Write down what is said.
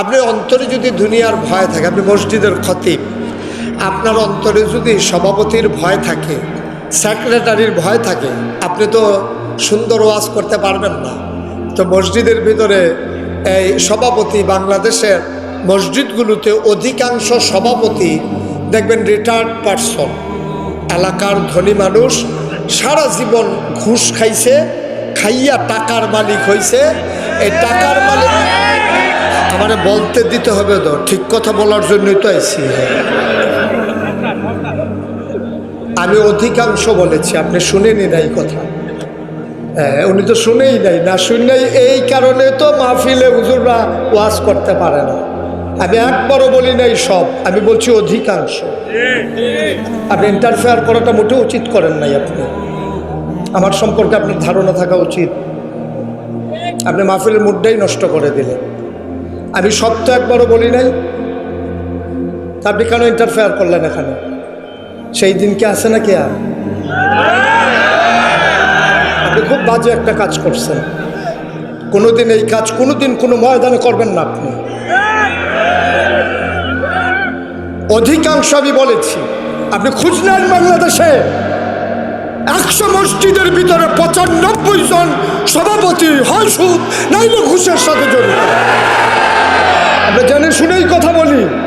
আপনি অন্তরে যদি দুনিয়ার ভয় থাকে, আপনি মসজিদের খতিব, আপনার অন্তরে যদি সভাপতির ভয় থাকে সেক্রেটারির ভয় থাকে, আপনি তো সুন্দর ওয়াজ করতে পারবেন না। তো মসজিদের ভিতরে এই সভাপতি বাংলাদেশের মসজিদগুলোতে অধিকাংশ সভাপতি দেখবেন রিটায়ার্ড পারসন এলাকার ধনী মানুষ, সারা জীবন ঘুষ খাইছে, খাইয়া টাকার মালিক হইছে। এই টাকার মালিক আমার বলতে দিতে হবে তো, ঠিক কথা বলার জন্যই তো আইছি। আমি অধিকাংশ বলেছি, আপনি শুনেনি নাই কথা। হ্যাঁ উনি তো শুনেই নাই, না শুনেই এই কারণে তো মাহফিলে হুজুররা ওয়াজ করতে পারে না। আমি একবারও বলি নাই সব, আমি বলছি অধিকাংশ। আপনি ইন্টারফেয়ার করাটা মোটেও উচিত করেন নাই আপনি। আমার সম্পর্কে আপনার ধারণা থাকা উচিত। আপনি মাহফিলের মুডটাই নষ্ট করে দিলেন। আমি তো একবারও বলি নাই। আপনি কেন ইন্টারফেয়ার করলেন এখানে? সেই দিন কি আছে নাকি আর? আপনি খুব বাজে একটা কাজ করছেন। কোনোদিন এই কাজ, কোনোদিন কোনো ময়দানে করবেন না আপনি। অধিকাংশ আমি বলেছি, আপনি খুঁজ নেন বাংলাদেশে। একশো মসজিদের ভিতরে পঁচানব্বই জন সভাপতি, হয় সুদ, নাইলে ঘুষের সাথে জড়িত। শুনেই কথা বলি।